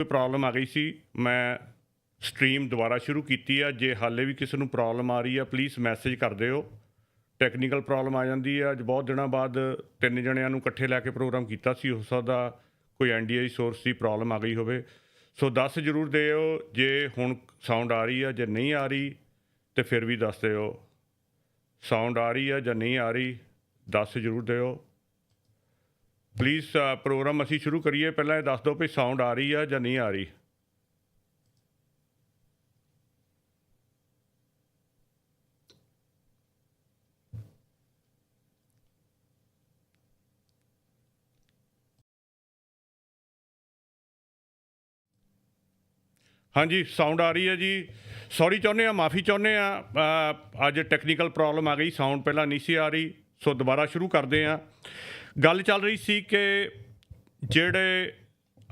ਕੋਈ ਪ੍ਰੋਬਲਮ ਆ ਗਈ ਸੀ, ਮੈਂ ਸਟ੍ਰੀਮ ਦੁਬਾਰਾ ਸ਼ੁਰੂ ਕੀਤੀ ਆ। ਜੇ ਹਾਲੇ ਵੀ ਕਿਸੇ ਨੂੰ ਪ੍ਰੋਬਲਮ ਆ ਰਹੀ ਆ ਪਲੀਜ਼ ਮੈਸੇਜ ਕਰ ਦਿਓ। ਟੈਕਨੀਕਲ ਪ੍ਰੋਬਲਮ ਆ ਜਾਂਦੀ ਆ। ਅੱਜ ਬਹੁਤ ਦਿਨਾਂ ਬਾਅਦ ਤਿੰਨ ਜਣਿਆਂ ਨੂੰ ਇਕੱਠੇ ਲੈ ਕੇ ਪ੍ਰੋਗਰਾਮ ਕੀਤਾ ਸੀ। ਹੋ ਸਕਦਾ ਕੋਈ ਐਨਡੀਆਈ ਸੋਰਸ ਦੀ ਪ੍ਰੋਬਲਮ ਆ ਗਈ ਹੋਵੇ। ਸੋ ਦੱਸ ਜ਼ਰੂਰ ਦਿਓ, ਜੇ ਹੁਣ ਸਾਊਂਡ ਆ ਰਹੀ ਆ ਜੇ ਨਹੀਂ ਆ ਰਹੀ, ਤੇ ਫਿਰ ਵੀ ਦੱਸ ਦਿਓ। ਸਾਊਂਡ ਆ ਰਹੀ ਆ ਜਾਂ ਨਹੀਂ ਆ ਰਹੀ, ਦੱਸ ਜ਼ਰੂਰ ਦਿਓ। ਪਲੀਜ਼ ਪ੍ਰੋਗਰਾਮ uh, ਅਸੀਂ ਸ਼ੁਰੂ ਕਰੀਏ। ਪਹਿਲਾਂ ਇਹ ਦੱਸ ਦਿਓ ਵੀ ਸਾਊਂਡ ਆ ਰਹੀ ਆ ਜਾਂ ਨਹੀਂ ਆ ਰਹੀ। ਹਾਂਜੀ ਸਾਊਂਡ ਆ ਰਹੀ ਹੈ ਜੀ। ਸੌਰੀ ਚਾਹੁੰਦੇ ਆ, ਮਾਫੀ ਚਾਹੁੰਦੇ ਆ। ਅੱਜ ਟੈਕਨੀਕਲ ਪ੍ਰੋਬਲਮ ਆ ਗਈ ਸਾਊਂਡ ਪਹਿਲਾਂ ਨਹੀਂ ਸੀ ਆ ਰਹੀ, ਸੋ ਦੁਬਾਰਾ ਸ਼ੁਰੂ ਕਰਦੇ ਆ। ਗੱਲ ਚੱਲ ਰਹੀ ਸੀ ਕਿ ਜਿਹੜੇ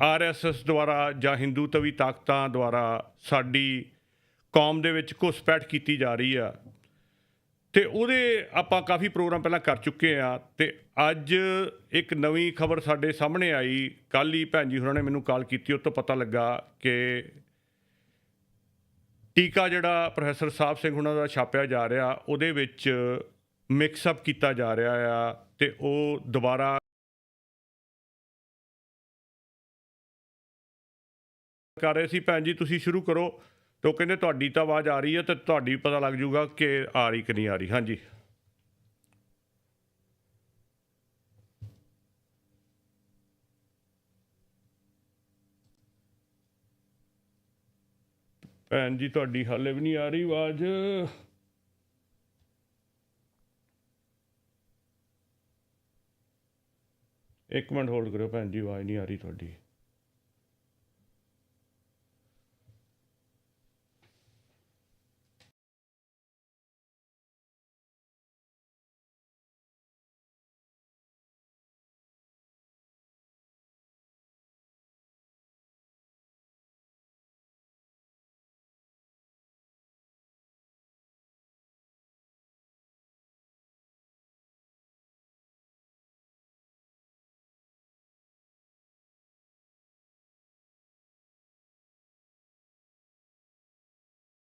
ਆਰਐਸਐਸ ਦੁਆਰਾ ਜਾਂ ਹਿੰਦੂਤਵੀ ਤਾਕਤਾਂ ਦੁਆਰਾ ਸਾਡੀ ਕੌਮ ਦੇ ਵਿੱਚ ਘੁਸਪੈਠ ਕੀਤੀ ਜਾ ਰਹੀ ਆ, ਤੇ ਉਹਦੇ ਆਪਾਂ ਕਾਫੀ ਪ੍ਰੋਗਰਾਮ ਪਹਿਲਾਂ ਕਰ ਚੁੱਕੇ ਆ, ਤੇ ਅੱਜ ਇੱਕ ਨਵੀਂ ਖਬਰ ਸਾਡੇ ਸਾਹਮਣੇ ਆਈ। ਕੱਲ ਹੀ ਭੈਣ ਜੀ ਹੋਰਾਂ ਨੇ ਮੈਨੂੰ ਕਾਲ ਕੀਤੀ, ਉਹ ਤੋਂ ਪਤਾ ਲੱਗਾ ਕਿ ਟੀਕਾ ਜਿਹੜਾ ਪ੍ਰੋਫੈਸਰ ਸਾਹਿਬ ਸਿੰਘ ਹੁਣਾਂ ਦਾ ਛਾਪਿਆ ਜਾ ਰਿਹਾ, ਉਹਦੇ ਵਿੱਚ ਮਿਕਸ ਅਪ ਕੀਤਾ ਜਾ ਰਿਹਾ ਆ ਤੇ ਉਹ ਦੁਬਾਰਾ ਕਰ ਰਹੇ ਸੀ। ਭੈਣ ਜੀ, ਤੁਸੀਂ ਸ਼ੁਰੂ ਕਰੋ ਤੇ ਉਹ ਕਹਿੰਦੇ ਤੁਹਾਡੀ ਤਾਂ ਆਵਾਜ਼ ਆ ਰਹੀ ਹੈ ਤੇ ਤੁਹਾਡੀ ਵੀ ਪਤਾ ਲੱਗ ਜਾਊਗਾ ਕਿ ਆ ਰਹੀ ਕਿ ਨਹੀਂ ਆ ਰਹੀ। ਹਾਂਜੀ। ਭੈਣ ਜੀ, ਤੁਹਾਡੀ ਹਾਲੇ ਵੀ ਨਹੀਂ ਆ ਰਹੀ ਆਵਾਜ਼। ਇੱਕ ਮਿੰਟ ਹੋਲਡ ਕਰਿਓ ਭੈਣ ਜੀ ਆਵਾਜ਼ ਨਹੀਂ ਆ ਰਹੀ ਤੁਹਾਡੀ।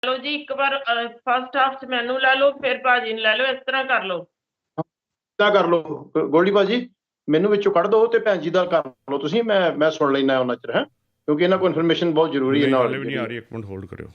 ਲਓ ਜੀ ਇੱਕ ਵਾਰ ਫਸਟ ਹਾਫ ਚ ਮੈਨੂੰ ਲੈ ਲਓ ਫਿਰ ਭਾਜੀ ਨੂੰ ਲੈ ਲਓ ਇਸ ਤਰ੍ਹਾਂ ਕਰ ਲਓ। ਤਾਂ ਕਰ ਲਓ? ਗੋਲਡੀ ਬਾਜੀ ਮੈਨੂੰ ਵਿੱਚੋਂ ਕੱਢ ਦਿਓ ਤੇ ਭੈਣ ਜੀ ਦਾ ਕਰ ਲਓ ਤੁਸੀਂ ਮੈਂ ਮੈਂ ਸੁਣ ਲੈਣਾ ਉਹਨਾਂ ਚਿਰ ਹੈ? ਕਿਉਂਕਿ ਇਹਨਾਂ ਕੋਲ ਇਨਫੋਰਮੇਸ਼ਨ ਬਹੁਤ ਜ਼ਰੂਰੀ ਹੈ ਨਾਲ ਨਹੀਂ ਆ ਰਹੀ ਇੱਕ ਮਿੰਟ ਹੋਲਡ ਕਰਿਓ।